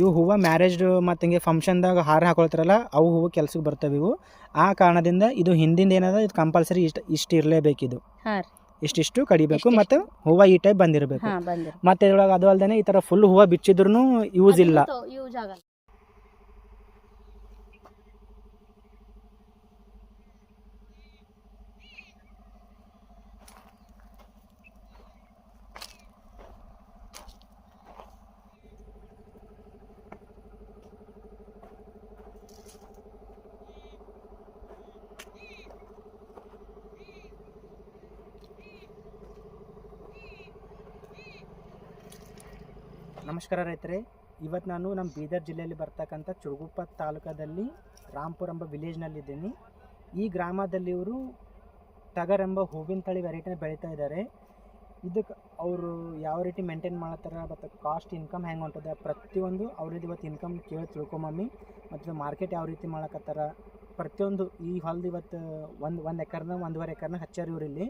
ಇವು ಹೂವು ಮ್ಯಾರೇಜ್ ಮತ್ತು ಹಿಂಗೆ ಫಂಕ್ಷನ್ದಾಗ ಹಾರ ಹಾಕೊಳ್ತಾರಲ್ಲ ಅವು ಹೂವು ಕೆಲ್ಸಕ್ಕೆ ಬರ್ತವೆ ಇವು. ಆ ಕಾರಣದಿಂದ ಇದು ಹಿಂದಿಂದ ಏನದ ಇದು ಕಂಪಲ್ಸರಿ ಇಷ್ಟು ಇಷ್ಟು ಇರಲೇಬೇಕು ಇದು. ಇಷ್ಟಿಷ್ಟು ಕಡಿಬೇಕು. ಮತ್ತು ಹೂವು ಈ ಟೈಪ್ ಬಂದಿರಬೇಕು. ಮತ್ತೆ ಬಂದಿರಿ ಮತ್ತು ಇದ್ರೊಳಗೆ ಅದು ಅಲ್ಲದೆ ಈ ಥರ ಫುಲ್ ಹೂವು ಬಿಚ್ಚಿದ್ರು ಯೂಸ್ ಇಲ್ಲ. ನಮಸ್ಕಾರ ರೈತರೆ. ಇವತ್ತು ನಾನು ನಮ್ಮ ಬೀದರ್ ಜಿಲ್ಲೆಯಲ್ಲಿ ಬರ್ತಕ್ಕಂಥ ಚುರುಗುಪ್ಪ ತಾಲೂಕದಲ್ಲಿ ರಾಂಪುರ ಎಂಬ ವಿಲೇಜ್ನಲ್ಲಿದ್ದೀನಿ ಈ ಗ್ರಾಮದಲ್ಲಿ ಇವರು ಟಗರ್ ಎಂಬ ಹೂವಿನ ತಳಿ ವೆರೈಟಿನ ಬೆಳೀತಾ ಇದ್ದಾರೆ. ಇದಕ್ಕೆ ಅವರು ಯಾವ ರೀತಿ ಮೇಂಟೈನ್ ಮಾಡತ್ತಾರ ಮತ್ತು ಕಾಸ್ಟ್ ಇನ್ಕಮ್ ಹೆಂಗೆ ಹೊಂಟದ ಪ್ರತಿಯೊಂದು ಅವ್ರದ್ದು ಇವತ್ತು ಇನ್ಕಮ್ ಕೇಳಿ ತಿಳ್ಕೊಂಬಮ್ಮಿ ಮತ್ತು ಮಾರ್ಕೆಟ್ ಯಾವ ರೀತಿ ಮಾಡಕತ್ತಾರ ಪ್ರತಿಯೊಂದು ಈ ಹೊಲ್ದು ಇವತ್ತು ಒಂದು ಒಂದು ಎಕರ್ನ, ಒಂದೂವರೆ ಎಕರ್ನ ಹಚ್ಚಾರ ಇವ್ರು ಇಲ್ಲಿ.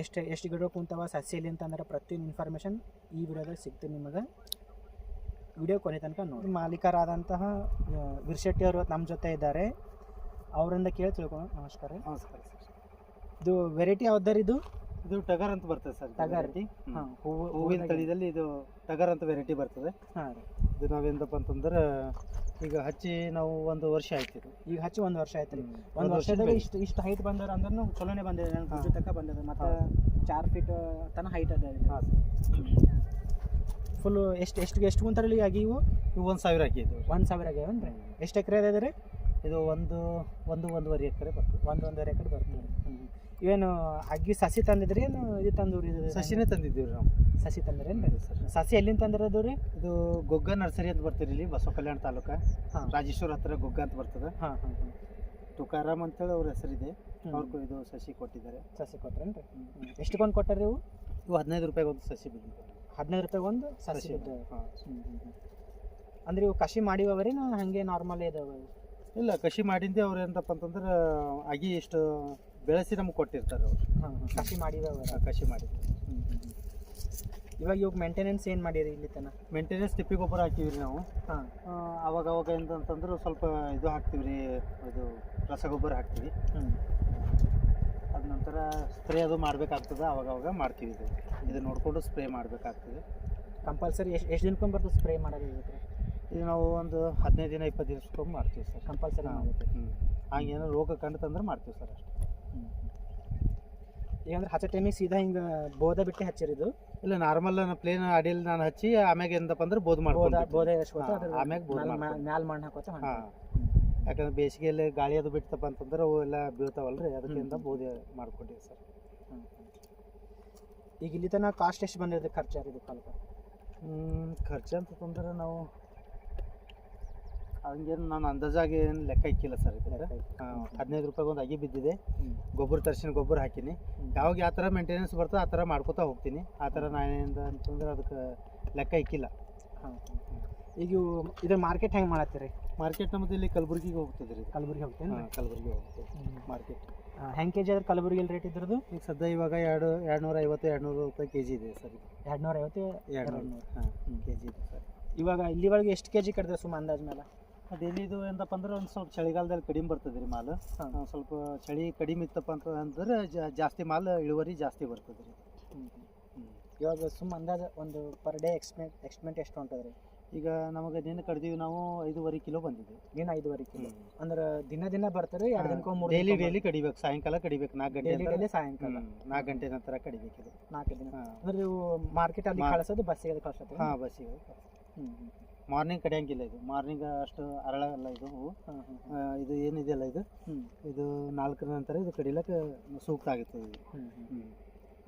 ಎಷ್ಟು ಎಷ್ಟು ಗಿಡ ಕುಂತವ ಸಸ್ಯಲಿ ಅಂತಂದ್ರೆ ಪ್ರತಿಯೊಂದು ಇನ್ಫಾರ್ಮೇಷನ್ ಈ ವಿಡಿಯೋದಾಗ ಸಿಗ್ತದೆ ನಿಮಗೆ. ವಿಡಿಯೋ ಕೊನೆ ತನಕ ನೋಡಿ. ಮಾಲೀಕರಾದಂತಹ ವಿರ್ಶೆಟ್ಟಿ ಅವರು ನಮ್ಮ ಜೊತೆ ಇದ್ದಾರೆ. ಅವರಿಂದ ಕೇಳಿ ತಿಳ್ಕೊಂಡು ನಮಸ್ಕಾರ. ನಮಸ್ಕಾರ ಸರ್ ಇದು ವೆರೈಟಿ ಯಾವ್ದಾರ ಇದು? ಇದು ಟಗರ್ ಅಂತ ಬರ್ತದೆ ಸರ್ ಟಗರ್. ಹಾಂ ಹೂವು ಹೂವಿನ ತಳಿದಲ್ಲಿ ಇದು ಟಗರ್ ಅಂತ ವೆರೈಟಿ ಬರ್ತದೆ. ಹಾಂ ರೀ. ಇದು ನಾವೇನಪ್ಪ ಅಂತಂದ್ರೆ ಈಗ ಹಚ್ಚಿ ನಾವು ಒಂದು ವರ್ಷ ಆಯ್ತು ಇದು. ಈಗ ಹಚ್ಚಿ ಒಂದು ವರ್ಷ ಆಯ್ತು ರೀ. ಒಂದು ಒಂದ್ ವರ್ಷದ ವರ್ಷದಾಗ. ಇಷ್ಟು ಇಷ್ಟು ಹೈಟ್ ಬಂದರ ಅಂದ್ರೂ ಚಲೋನೇ ಬಂದಿದೆ. ನನ್ನ. ಗುಡ್ಡ ತನಕ ಬಂದಿದೆ ಮತ್ತು ಚಾರ್ ಫೀಟ್ ತನ ಹೈಟ್ ಅದ ಹಾಂ. ಫುಲ್ಲು ಎಷ್ಟು ಎಷ್ಟು ಎಷ್ಟು ಕುಂತಾರಲ್ಲಿ ಆಗಿ ಇವು ಇವು ಒಂದು ಸಾವಿರ ಆಗಿದ್ದು. ಒಂದು ಸಾವಿರ ಆಗ್ಯಾವನ್ರಿ ಎಷ್ಟು ಎಕರೆ ಅದ ರೀ ಇದು ಒಂದು ಒಂದು ಒಂದೂವರೆ ಎಕರೆ ಬರ್ತದೆ. ಒಂದು ಒಂದೂವರೆ ಎಕರೆ ಬರ್ತದೆ. ಇವೇನು ಅಗ್ಗಿ ಸಸಿ ತಂದಿದ್ರಿ ಏನು ಇದು ತಂದೂರಿ ಇದು? ಸಸಿನೇ ತಂದಿದ್ದೀವಿ ನಾವು. ಸಸಿ ತಂದ್ರೆ ಹೌದು ಸರ್. ಸಸಿ ಎಲ್ಲಿಂದ ತಂದಿರೋದು ರೀ ಇದು ಗೊಗ್ಗ ನರ್ಸರಿ ಅಂತ ಬರ್ತೀರಿ ಇಲ್ಲಿ ಬಸವ ಕಲ್ಯಾಣ ತಾಲೂಕ. ಹಾಂ. ರಾಜೇಶ್ವರ ಹತ್ರ ಗೊಗ್ಗ ಅಂತ ಬರ್ತದೆ. ಹಾಂ ಹಾಂ ಹಾಂ. ತುಕಾರಾಮ್ ಅಂತೇಳಿ ಅವ್ರ ಹೆಸರಿದೆ. ಅವ್ರಿಗೂ ಇದು ಸಸಿ ಕೊಟ್ಟಿದ್ದಾರೆ. ಸಸಿ ಕೊಟ್ರೇನ್ರಿ? ಎಷ್ಟು ಕೊಂಡು ಕೊಟ್ಟಾರಿ ಇವು? ಇವು ಹದಿನೈದು ರೂಪಾಯಿಗೆ ಒಂದು ಸಸಿ ಬಿದ್ದು ಹದಿನೈದು ರೂಪಾಯಿಗೆ ಒಂದು ಸಸಿ ಸಸಿ ಹಾಂ. ಹ್ಮ್, ಹ್ಮ್, ಹ್ಮ್. ಅಂದ್ರೆ ಇವು ಕಸಿ ಮಾಡಿವರಿ ನಾ ಹಾಗೆ ನಾರ್ಮಲ್ ಇದಾವೆ? ಇಲ್ಲ ಕಸಿ ಮಾಡಿದ್ದೆ ಅವ್ರು ಏನಪ್ಪ ಅಂತಂದ್ರೆ ಅಗಿ ಇಷ್ಟು ಬೆಳೆಸಿ ನಮ್ಗೆ ಕೊಟ್ಟಿರ್ತಾರೆ ಅವ್ರು. ಹಾಂ ಹಾಂ. ಕಸಿ ಮಾಡಿದ್ರು. ಇವಾಗ ಇವಾಗ ಮೇಂಟೆನೆನ್ಸ್ ಏನು ಮಾಡಿರಿ ಇಲ್ಲಿ ತನ ಮೇಂಟೆನೆನ್ಸ್ ತಿಪ್ಪಿ ಗೊಬ್ಬರ ಹಾಕ್ತೀವಿ ರೀ ನಾವು. ಹಾಂ. ಅವಾಗ ಅವಾಗ ಅಂತಂದ್ರೆ ಸ್ವಲ್ಪ ಇದು ಹಾಕ್ತೀವಿ ರೀ ಇದು ರಸಗೊಬ್ಬರ ಹಾಕ್ತೀವಿ. ಹ್ಞೂ ಅದ ನಂತರ ಸ್ಪ್ರೇ ಅದು ಮಾಡಬೇಕಾಗ್ತದೆ ಅವಾಗ ಅವಾಗ ಮಾಡ್ತೀವಿ ಇದು. ಇದು ನೋಡಿಕೊಂಡು ಸ್ಪ್ರೇ ಮಾಡಬೇಕಾಗ್ತದೆ. ಕಂಪಲ್ಸರಿ ಎಷ್ಟು ಎಷ್ಟು ದಿನಕ್ಕೊಂದು ಬರ್ತದೆ ಸ್ಪ್ರೇ ಮಾಡೋದು ಇದು ನಾವು ಒಂದು ಹದಿನೈದು ದಿನ ಇಪ್ಪತ್ತು ದಿನಕ್ಕೊಂದು ಮಾಡ್ತೀವಿ ಸರ್. ಕಂಪಲ್ಸರಿ ಆಗುತ್ತೆ ಹ್ಞೂ ಹಂಗೇನೋ ರೋಗ ಕಂಡುತ್ತಂದ್ರೆ ಮಾಡ್ತೀವಿ ಸರ್ ಅಷ್ಟೇ. ಈಗ ಹಚ್ಚ ಹಚ್ಚೋ ಟೈಮಿಗೆ ಸೀದಾ ಹಿಂಗೆ ಬೋದ ಬಿಟ್ಟು ಹಚ್ಚಿರಿದು ಇಲ್ಲ ನಾರ್ಮಲ್ ಪ್ಲೇನ್ ಅಡಿಯಲ್ಲಿ ನಾನು ಹಚ್ಚಿ ಆಮ್ಯಾಗ ಏನಪ್ಪ ಅಂದ್ರೆ ಬೋಧ ಬೋದ ಮಾಡ್ಕೊಂಡು ಬೋದ ಆಮ್ಯಾಗ ಬೋದ ಮ್ಯಾಲ್ ಮಣ್ಣು ಹಾಕೋತ ಹಾಂ. ಯಾಕಂದ್ರೆ ಬೇಸಿಗೆಯಲ್ಲಿ ಗಾಳಿ ಅದು ಬಿಡ್ತಪ್ಪ ಅಂತಂದ್ರೆ ಅವು ಎಲ್ಲ ಬೀಳ್ತಾವಲ್ರಿ ಅದಕ್ಕಿಂತ ಬೋಧೆ ಮಾಡ್ಕೊಂಡಿವಿ ಸರ್. ಈಗ ಇಲ್ಲಿ ತನಕ ಕಾಸ್ಟ್ ಎಷ್ಟು ಬಂದಿರೋದು ಖರ್ಚು ಇದು ಕಾಲಕ್ಕೆ ಹ್ಮ್, ಖರ್ಚು ಅಂತಂದ್ರೆ ನಾವು ಹಂಗೇನು ನಾನು ಅಂದಾಜಾಗಿ ಏನು ಲೆಕ್ಕ ಇಕ್ಕಿಲ್ಲ ಸರ್ ಹದಿನೈದು ರೂಪಾಯಿಗೆ ಒಂದು ಅಗಿ ಬಿದ್ದಿದೆ. ಗೊಬ್ಬರ ತರ್ಸಿನ ಗೊಬ್ಬರ ಹಾಕಿನಿ. ಯಾವಾಗ ಯಾವ ಥರ ಮೇಂಟೆನೆನ್ಸ್ ಬರ್ತದೆ ಆ ಥರ ಮಾಡ್ಕೋತಾ ಹೋಗ್ತೀನಿ. ಆ ಥರ ನಾನೇನಿಂದ ಅಂತಂದ್ರೆ ಅದಕ್ಕೆ ಲೆಕ್ಕ ಇಕ್ಕಿಲ್ಲ. ಹಾಂ ಈಗ ಇವು ಇದು ಮಾರ್ಕೆಟ್ ಹೆಂಗೆ ಮಾಡತ್ತೀರಿ? ಮಾರ್ಕೆಟ್ ನಮ್ಮದು ಇಲ್ಲಿ ಕಲಬುರ್ಗಿಗೆ ಹೋಗ್ತದೆ ರೀ ಕಲಬುರ್ಗಿ ಹೋಗ್ತೇನೆ ಹಾಂ ಕಲಬುರ್ಗಿ ಮಾರ್ಕೆಟ್ ಹೆಂಗೆ ಕೆ ಜಿ ಆದ್ರೆ ಕಲಬುರ್ಗಿ ಇಲ್ಲಿ ರೇಟ್ ಇದ್ರದ್ದು ಈಗ ಸದ್ಯ ಇವಾಗ ಎರಡು ಎರಡು ನೂರ ಐವತ್ತು ಎರಡು ನೂರು ರೂಪಾಯಿ ಕೆ ಜಿ ಇದೆ ಸರ್ ಎರಡು ನೂರ ಐವತ್ತು ಎರಡು ನೂರು ಹಾಂ ಕೆ ಜಿ ಇದೆ ಸರ್. ಇವಾಗ ಇಲ್ಲಿವರೆಗೆ ಎಷ್ಟು ಕೆ ಜಿ ಕಟ್ತದೆ ಸುಮ್ಮ ಅಂದಾಜ್ ಮೇಲೆ ಡೈಲಿ ಎಲ್ಲಿದು ಏನಪ್ಪ ಅಂದ್ರೆ ಒಂದು ಸ್ವಲ್ಪ ಚಳಿಗಾಲದಲ್ಲಿ ಕಡಿಮೆ ಬರ್ತದೆ ರೀ ಮಾಲು. ಸ್ವಲ್ಪ ಚಳಿ ಕಡಿಮೆ ಇತ್ತಪ್ಪ ಅಂತ ಅಂದ್ರೆ ಜಾಸ್ತಿ ಮಾಲ್ ಇಳುವರಿ ಜಾಸ್ತಿ ಬರ್ತದೆ ರೀ. ಇವಾಗ ಸುಮ್ ಅಂದಾಜು ಒಂದು ಪರ್ ಡೇ ಎಕ್ಸ್ಪೆಂಟ್ ಎಕ್ಸ್ಪೆಂಟ್ ಎಷ್ಟು ಹೊಂಟದ್ರಿ ಈಗ ನಮಗೆ ದಿನ ಕಡ್ದೀವಿ ನಾವು ಐದೂವರೆ ಕಿಲೋ ಬಂದಿದೆ. ದಿನ ಐದುವರೆ ಕಿಲೋ. ಅಂದ್ರೆ ದಿನ ದಿನ ಬರ್ತಾರೆ ಎರಡು ದಿನಕ್ಕೆ ಮೂರು ಡೈಲಿ ಡೈಲಿ ಕಡಿಬೇಕು ಸಾಯಂಕಾಲ ಕಡಿಬೇಕು ನಾಲ್ಕು ಗಂಟೆ ಡೈಲಿ ಸಾಯಂಕಾಲ. ನಾಲ್ಕು ಗಂಟೆ ನಂತರ ಕಡಿಬೇಕು ನಾಲ್ಕು ದಿನ. ಅಂದ್ರೆ ನೀವು ಮಾರ್ಕೆಟ್ ಅಲ್ಲಿ ಕಳಿಸೋದು ಬಸ್ಸಿಗೆ ಕಳಿಸೋದು? ಹಾಂ ಬಸ್ಸಿಗೆ ಮಾರ್ನಿಂಗ್ ಕಡಿಯಂಗಿಲ್ಲ ಇದು. ಮಾರ್ನಿಂಗ್ ಅಷ್ಟು ಅರಳಲ್ಲ ಇದು. ಹೂವು. ಇದು ಏನಿದೆಯಲ್ಲ ಇದು? ಇದು ನಾಲ್ಕರ ನಂತರ ಇದು ಕಡಿಲಕ್ಕೆ ಸೂಕ್ತ ಆಗುತ್ತೆ ಇದು.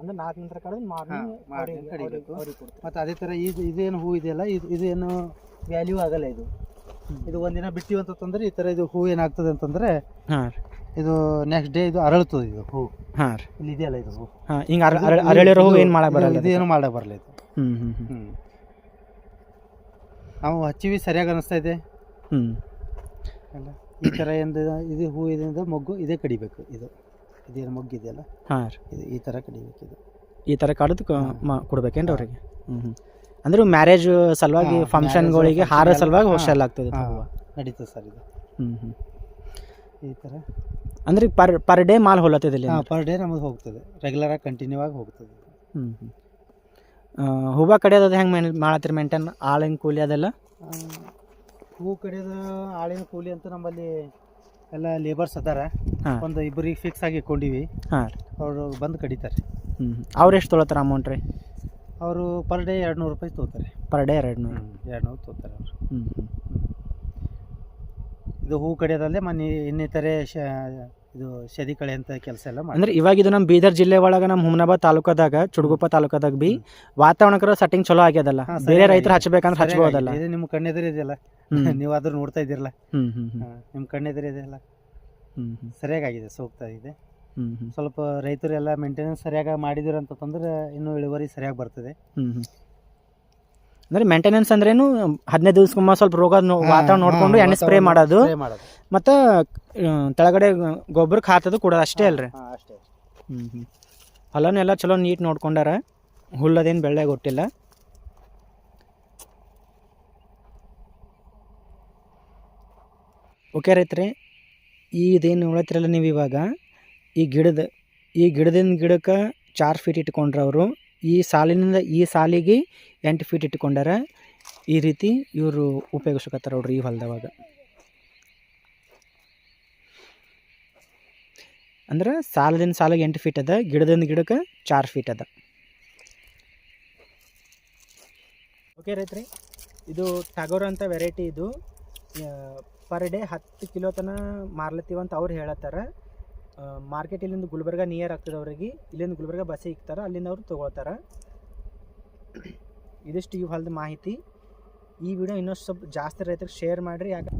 ಅಂದ್ರೆ ನಾಲ್ಕು ನಂತರ ಕಡೆ ಮಾರ್ನಿಂಗ್ ಮಾರ್ನಿಂಗ್ ಕಡಿಬೇಕು. ಮತ್ತು ಅದೇ ಥರ ಇದು ಇದೇನು ಹೂ ಇದೆಯಲ್ಲ? ಇದು ಇದೇನು ವ್ಯಾಲ್ಯೂ ಆಗಲ್ಲ ಇದು. ಇದು ಒಂದಿನ ಬಿಟ್ಟಿವ್ ಅಂತ ತಂದ್ರೆ ಈ ಥರ ಇದು ಹೂ ಏನಾಗ್ತದೆ ಅಂತಂದ್ರೆ ಇದು ನೆಕ್ಸ್ಟ್ ಡೇ ಇದು ಅರಳುತ್ತದೆ ಇದು ಹೂ. ಹಾಂ ಇಲ್ಲಿ ಇದೆಯಲ್ಲ ಇದು ಹೂ. ಹಿಂಗೆ ಅರಳಿರೋ ಹೂ ಏನು ಮಾಡಕ್ಕೆ ಬರಲ್ಲ ಇದು ಏನು ಮಾಡಕ್ಕೆ ಬರಲ್ಲ ಇದು. ಹ್ಞೂ ಹ್ಞೂ ಹ್ಞೂ ನಾವು ಹಚ್ಚಿವಿ ಸರಿಯಾಗಿ ಅನಿಸ್ತಾ ಇದೆ ಹ್ಞೂ ಅಲ್ಲ ಈ ಥರ ಎಂದು ಇದು ಹೂ ಇದರಿಂದ ಮೊಗ್ಗು ಇದೇ ಕಡಿಬೇಕು ಇದು. ಇದೇನು ಮೊಗ್ಗು ಇದೆಯಲ್ಲ? ಹಾಂ ರೀ. ಇದು ಈ ಥರ ಕಡಿಬೇಕು ಇದು. ಈ ಥರ ಕಡ್ದು ಕೊಡ್ಬೇಕೇನ್ರಿ ಅವ್ರಿಗೆ? ಹ್ಞೂ ಹ್ಞೂ ಅಂದ್ರೆ ಮ್ಯಾರೇಜ್ ಸಲುವಾಗಿ ಫಂಕ್ಷನ್ಗಳಿಗೆ ಹಾರ ಸಲುವಾಗಿ ಹೋಶಲ್ ಹೋಸ್ಟೆಲ್ ಆಗ್ತದೆ ನಡೀತದೆ ಸರ್ ಇದು. ಹ್ಞೂ ಹ್ಞೂ ಈ ಥರ ಅಂದ್ರೆ ಪರ್ ಪರ್ ಡೇ ಮಾಲ್ ಹೊಲತ್ತದ ಇಲ್ಲಿ ಪರ್ ಡೇ ನಮಗೆ ಹೋಗ್ತದೆ. ರೆಗ್ಯುಲರ್ ಆಗಿ ಕಂಟಿನ್ಯೂ ಆಗಿ ಹೋಗ್ತದೆ. ಹ್ಞೂ ಹ್ಞೂ ಹೂವು ಕಡಿಯೋದು ಹೆಂಗೆ ಮೇನ್ ಮಾಡತ್ತೀರಿ ಮೇಂಟೈನ್? ಆಳಿನ ಕೂಲಿ ಅದೆಲ್ಲ? ಹೂ ಕಡಿಯೋದು ಆಳಿನ ಕೂಲಿ ಅಂತ ನಮ್ಮಲ್ಲಿ ಎಲ್ಲ ಲೇಬರ್ಸ್ ಅದಾರ. ಹಾ. ಒಂದು ಇಬ್ಬರಿಗೆ ಫಿಕ್ಸ್ ಆಗಿ ಇಟ್ಕೊಂಡಿವಿ. ಹಾಂ. ಅವರು ಬಂದು ಕಡಿತಾರೆ. ಹ್ಞೂ ಅವ್ರು ಎಷ್ಟು ತೊಗೊಳ್ತಾರೆ ಅಮೌಂಟ್ ರೀ? ಅವರು ಪರ್ ಡೇ ಎರಡು ನೂರು ರೂಪಾಯಿ ತೊಗೋತಾರೆ. ಪರ್ ಡೇ ಎರಡು ನೂರು ಎರಡು ನೂರು ತೊಗೋತಾರೆ ಅವರು. ಹ್ಞೂ ಹ್ಞೂ ಇದು ಹೂ ಕಡಿಯೋದಲ್ಲದೆ ಮನೆ ಇನ್ನಿತರೆ ಶ ಇದು ಶದಿ ಕಳೆ ಅಂತ ಕೆಲಸ ಎಲ್ಲ ಮಾಡಿ ಅಂದ್ರೆ ಇವಾಗ ಇದು ನಮ್ಮ ಬೀದರ್ ಜಿಲ್ಲೆ ಒಳಗೆ ನಮ್ಮ ಹುಮನಾಬಾದ್ ತಾಲೂಕದಾಗ ಚುಡುಗುಪ್ಪ ತಾಲೂಕದಾಗ ಬಿ ವಾತಾವರಣಕ್ಕರ ಸೆಟ್ಟಿಂಗ್ ಚಲೋ ಆಗ್ಯದಲ್ಲ? ಬೇರೆ ರೈತರು ಹಚ್ಬೇಕಂದ್ರೆ ಹಚ್ಬೋದಲ್ಲ? ಇದು. ನಿಮ್ಮ ಕಣ್ಣೆದುರು ಇದೆಯಲ್ಲ. ನೀವು ಆದ್ರೂ ನೋಡ್ತಾ ಇದ್ದೀರಲ್ಲ? ನಿಮ್ಮ ಕಣ್ಣೆದುರು ಇದೆಯಲ್ಲ? ಸರಿಯಾಗಿದೆ ಸೂಕ್ತ ಇದೆ. ಸ್ವಲ್ಪ ರೈತರು ಎಲ್ಲ ಮೇಂಟೆನೆನ್ಸ್ ಸರಿಯಾಗಿ ಮಾಡಿದಿರಂತಂದ್ರೆ ಇನ್ನೂ ಇಳುವರಿ ಸರಿಯಾಗಿ ಬರ್ತದೆ. ಅಂದ್ರೆ ಮೇಂಟೆನೆನ್ಸ್ ಅಂದ್ರೇನು ಹದಿನೈದು ದಿವ್ಸಕ್ಕೊಮ್ಮ ಸ್ವಲ್ಪ ರೋಗ ವಾತಾವರಣ ನೋಡ್ಕೊಂಡು ಎಣ್ಣೆ ಸ್ಪ್ರೇ ಮಾಡೋದು. ಮತ್ತ ತೆಳಗಡೆ ಗೊಬ್ಬರಕ್ಕೆ ಹಾತದು ಕೂಡ ಅಷ್ಟೇ ಅಲ್ರಿ. ಹ್ಞೂ ಹ್ಞೂ ಹೊಲನೂ ಎಲ್ಲ ಚಲೋ ನೀಟ್ ನೋಡ್ಕೊಂಡಾರ. ಹುಲ್ಲದೇನು ಬೆಳ್ಳೆ ಗೊತ್ತಿಲ್ಲ ಓಕೆ ರೈತ್ರಿ ಇದೇನು ನೋಡತ್ತಿರಲ್ಲ ನೀವು ಇವಾಗ. ಈ ಗಿಡದ ಈ ಗಿಡದಿಂದ ಗಿಡಕ್ಕೆ ಚಾರ್ ಫೀಟ್ ಇಟ್ಕೊಂಡ್ರೆ ಅವರು ಈ ಸಾಲಿನಿಂದ ಈ ಸಾಲಿಗೆ ಎಂಟು ಫೀಟ್ ಇಟ್ಕೊಂಡಾರ ಈ ರೀತಿ ಇವರು ಉಪಯೋಗಿಸ್ಕೊತಾರೆ ನೋಡ್ರಿ ಈ ಹೊಲದವಾಗ. ಅಂದ್ರೆ ಸಾಲದಿಂದ ಸಾಲಿಗೆ ಎಂಟು ಫೀಟ್ ಅದ, ಗಿಡದಿಂದ ಗಿಡಕ್ಕೆ ಚಾರ್ ಫೀಟ್ ಅದ. ಓಕೆ ರೈತ್ರಿ, ಇದು ಟಗೋರ್ ಅಂತ ವೆರೈಟಿ ಇದು ಪರ್ ಡೇ ಹತ್ತು ಕಿಲೋ ತನಕ ಮಾರ್ಲತ್ತೀವಂತ ಅವ್ರು ಹೇಳತ್ತಾರ. ಮಾರ್ಕೆಟ್ ಇಲ್ಲಿಂದ ಗುಲ್ಬರ್ಗ ನಿಯರ್ ಆಗ್ತದೆ ಅವ್ರಿಗೆ ಇಲ್ಲಿಂದ ಗುಲ್ಬರ್ಗ ಬಸ್ಸಿಗೆ ಇಕ್ತಾರ, ಅಲ್ಲಿಂದ ಅವರು ತೊಗೊಳ್ತಾರೆ. ಇದಿಷ್ಟು ಈ ಹೊಲದ ಮಾಹಿತಿ. ಈ ವಿಡಿಯೋ ಇನ್ನಷ್ಟು ಸ್ವಲ್ಪ ಜಾಸ್ತಿ ರೈತರಿಗೆ ಶೇರ್ ಮಾಡಿರಿ ಯಾಕೆ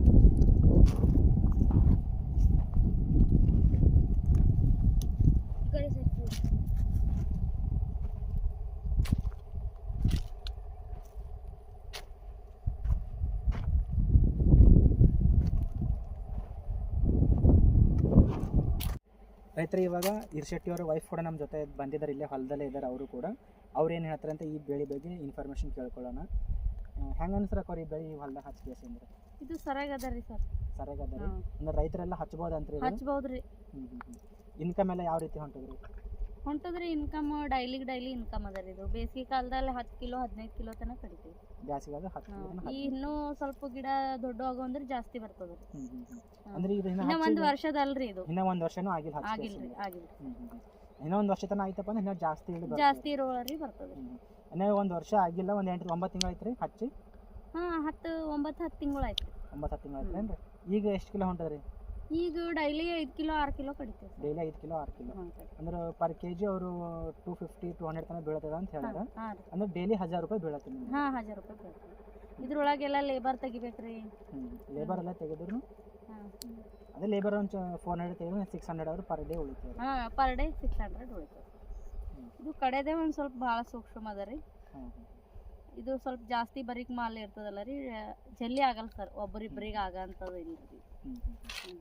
ರೈತರು ಇವಾಗ ಇರ್ಶೆಟ್ಟಿ ಅವರ ವೈಫ್ ಕೂಡ ನಮ್ಮ ಜೊತೆ ಬಂದಿದ್ದಾರೆ ಇಲ್ಲೇ ಹೊಲದಲ್ಲೇ ಇದ್ದಾರೆ ಅವರು ಕೂಡ. ಅವ್ರು ಏನು ಹೇಳ್ತಾರೆ ಅಂತ ಈ ಬೆಳೆ ಬಗ್ಗೆ ಇನ್ಫಾರ್ಮೇಷನ್ ಕೇಳ್ಕೊಳ್ಳೋಣ. ಹೆಂಗೆ ಅನ್ಸ್ರಕ್ಕ ಈ ಬೆಳೆ ಈ ಹೊಲ್ದಾಗ ಹಚ್ಬೇಕು ಅಂದ್ರೆ ಇದು ಸರಿಯಾಗಿ ಅದ ರೀ ಸರ್. ಸರಿಯಾಗದ ರೀ? ಅಂದ್ರೆ ರೈತರೆಲ್ಲ ಹಚ್ಬೋದು ಅಂತ ರೀ ಇನ್ಕಮ್ ಎಲ್ಲ ಯಾವ ರೀತಿ ಹೊಂಟದ್ರಿ? ಹೊಂಟದ್ರಿ ಇನ್ಕಮ್ ಡೈಲಿಗೆ ಡೈಲಿ ಇನ್ಕಮ್ ಅದರಿ ರೀ ಇದು. ಬೇಸಿಗೆ ಕಾಲದಲ್ಲಿ ಹತ್ತು ಕಿಲೋ ಹದಿನೈದು ಕಿಲೋ ತನಕ ಕಡಿತೀವಿ ಹತ್ತು ಈ ಇನ್ನೂ ಸ್ವಲ್ಪ ಗಿಡ ದೊಡ್ಡ ಆಗೋ ಅಂದ್ರೆ ಜಾಸ್ತಿ ಬರ್ತದ ರೀ. ಅಂದ್ರೆ ಇದು ಇನ್ನ ಇನ್ನ ಒಂದು ಅಲ್ರಿ ವರ್ಷದಲ್ರಿ ಇದು. ಇನ್ನ ಒಂದು ವರ್ಷನೂ ಆಗಿಲ್ಲ ಇನ್ನೂ ಒಂದು ವರ್ಷ ತನಕ ಆಯ್ತಪ್ಪ ಅಂದ್ರೆ ಇನ್ನೂ ಜಾಸ್ತಿ ಇಳಿ ಬರ್ತದೆ. ಜಾಸ್ತಿ ಇರೋರಿ ಬರ್ತದ. ಹ್ಞೂ ಹ್ಞೂ. ಇನ್ನೂ ಒಂದು ವರ್ಷ ಆಗಿಲ್ಲ ಒಂದು ಎಂಟು ಒಂಬತ್ತು ತಿಂಗಳು ಐತ್ರಿ ಹಚ್ಚಿ ಹಾ ಹತ್ತು ಒಂಬತ್ತು ಹತ್ತು ತಿಂಗಳು ಆಯ್ತು ಒಂಬತ್ತು ಹತ್ತು ತಿಂಗಳು ಏನ್ರಿ? ಈಗ ಎಷ್ಟು ಕಿಲೋ ಹೊಂಟದ್ರಿ? ಈಗ ಡೈಲಿ ಐದು ಕಿಲೋ ಆರು ಕಿಲೋ ಕಡಿತೀವಿ ಸರ್. ಡೈಲಿ ಐದು ಕಿಲೋ ಆರು ಕಿಲೋ ಸರ್. ಅಂದ್ರೆ ಪರ್ ಕೆ ಜಿ ಅವರು ಟೂ ಫಿಫ್ಟಿ ಟೂ ಹಂಡ್ರೆಡ್ ತನಕ ಬೀಳ್ತದ ಅಂತ ಹೇಳ್ಯಾರ ಹಾಂ ರೀ. ಅಂದ್ರೆ ಡೈಲಿ ಹಜಾರ್ ರೂಪಾಯಿ ಬೀಳತ್ತೆ ನಿಮ್ಗೆ. ಹಾಂ ಹಜಾರ್ ರೂಪಾಯಿ ಬರ್ತದೆ ಇದ್ರೊಳಗೆಲ್ಲ ಲೇಬರ್ ತೆಗಿಬೇಕ್ರಿ. ಲೇಬರ್ ಎಲ್ಲ ತೆಗೆದ್ರು ಹಾಂ ಅದೇ ಲೇಬರ್ ಒಂದು ಫೋರ್ ಹಂಡ್ರೆಡ್ ತೆಗೆದ್ರೆ ಸಿಕ್ಸ್ ಹಂಡ್ರೆಡ್ ಅವ್ರು ಪರ್ ಡೇ ಉಳಿತಾರೆ ಹಾಂ ಪರ್ ಡೇ ಸಿಕ್ಸ್ ಹಂಡ್ರೆಡ್ ಉಳಿತದೆ. ಇದು ಕಡೆದೇ ಒಂದು ಸ್ವಲ್ಪ ಭಾಳ ಸೂಕ್ಷ್ಮ ಅದ ರೀ. ಹಾಂ ಇದು ಸ್ವಲ್ಪ ಜಾಸ್ತಿ ಬರೀಕ್ ಮಾಲ್ ಇರ್ತದಲ್ಲ ರೀ ಜಲ್ದಿ ಆಗಲ್ಲ ಸರ್. ಒಬ್ಬರಿಬ್ಬರಿಗೆ ಆಗ ಅಂತದ ಇಲ್ಲ ರೀ ಹ್ಞೂ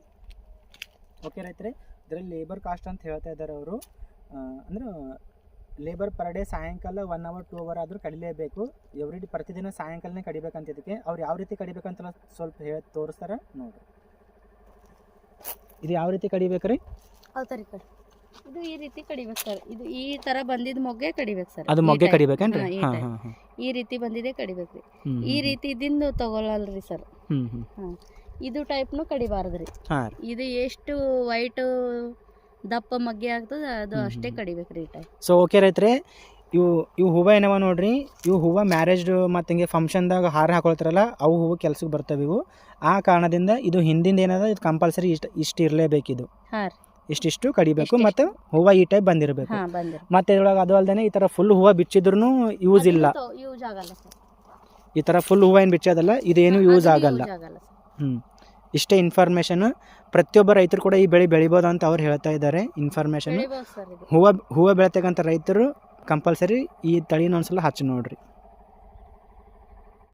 ಓಕೆ ರೈತರೆ ಇದರಲ್ಲಿ ಲೇಬರ್ ಕಾಸ್ಟ್ ಅಂತ ಹೇಳ್ತಾ ಇದ್ದಾರೆ ಅವರು. ಅಂದ್ರೆ ಲೇಬರ್ ಪರ್ ಡೇ ಸಾಯಂಕಾಲ ಒನ್ ಅವರ್ ಟೂ ಅವರ್ ಆದರೂ ಕಡಿಲೇಬೇಕು. ಎವ್ರಿ ಡೇ ಪ್ರತಿದಿನ ಸಾಯಂಕಾಲನೇ ಕಡಿಬೇಕಂತ ಇದಕ್ಕೆ. ಅವ್ರು ಯಾವ ರೀತಿ ಕಡಿಬೇಕಂತ ಸ್ವಲ್ಪ ಹೇಳಿ ತೋರಿಸ್ತಾರೆ ನೋಡ್ರಿ. ಇದು ಯಾವ ರೀತಿ ಕಡಿಬೇಕ್ರಿ ರೀ? ಹೌದರಿ ಕಡೆ ಇದು ಈ ರೀತಿ ಕಡಿಬೇಕು ಸರ್. ಇದು ಈ ತರ ಬಂದಿದ್ ಮೊಗ್ಗೆ ಕಡಿಬೇಕು ಸರ್. ಅದು ಮೊಗ್ಗೆ ಕಡಿಬೇಕೇನ್ರಿ? ಈ ರೀತಿ ಬಂದಿದೆ ಕಡಿಬೇಕು ಈ ರೀತಿ ಇದಿಂದ ತಗೊಳಲ್ರಿ ಸರ್. ಇದು ಟೈಪ್ನು ಕಡಿಬಾರದು ಹಾಂ ರೀ. ಇದು ಎಷ್ಟು ವೈಟ್ ದಪ್ಪ ಮಗ್ಗೆ ಆಗ್ತದ ಅದು ಅಷ್ಟೇ ಕಡಿಬೇಕು ಕಡಿಬೇಕ್ರಿ ಈ ಟೈಪ್ ಸೊ ಓಕೆ ರೈತ್ರಿ ಇವು ಇವು ಹೂವು ಏನವ ನೋಡ್ರಿ ಇವು ಹೂವು ಮ್ಯಾರೇಜ್ ಮತ್ತು ಹಿಂಗೆ ಫಂಕ್ಷನ್ದಾಗ ಹಾರ ಹಾಕೊಳ್ತಾರಲ್ಲ ಅವು ಹೂವು ಕೆಲ್ಸಕ್ಕೆ ಬರ್ತವೆ ಇವು. ಆ ಕಾರಣದಿಂದ ಇದು ಹಿಂದಿಂದ ಏನದ ಇದು ಕಂಪಲ್ಸರಿ ಇಷ್ಟು ಇಷ್ಟು ಇರಲೇಬೇಕಿದು ಹಾ ರೀ. ಇಷ್ಟಿಷ್ಟು ಕಡಿಬೇಕು. ಮತ್ತು ಹೂವು ಈ ಟೈಪ್ ಬಂದಿರಬೇಕು. ಮತ್ತು ಇದ್ರೊಳಗೆ ಅದು ಅಲ್ಲದೆ ಈ ಥರ ಫುಲ್ ಹೂವು ಬಿಚ್ಚಿದ್ರು ಯೂಸ್ ಇಲ್ಲ. ಯೂಸ್ ಆಗಲ್ಲ ಈ ಥರ ಫುಲ್ ಹೂವು ಏನು ಬಿಚ್ಚೋದಲ್ಲ ಇದೇನು ಯೂಸ್ ಆಗಲ್ಲ. ಹ್ಞೂ ಇಷ್ಟೇ ಇನ್ಫಾರ್ಮೇಷನ್ ಪ್ರತಿಯೊಬ್ಬ ರೈತರು ಕೂಡ ಈ ಬೆಳೆ ಬೆಳಿಬೋದು ಅಂತ ಅವ್ರು ಹೇಳ್ತಾ ಇದ್ದಾರೆ ಇನ್ಫಾರ್ಮೇಷನ್ ಹೂವು ಹೂವು ಬೆಳೆತಕ್ಕಂಥ ರೈತರು ಕಂಪಲ್ಸರಿ ಈ ತಳಿನ ಒಂದ್ಸಲ ಹಚ್ಚಿ ನೋಡ್ರಿ.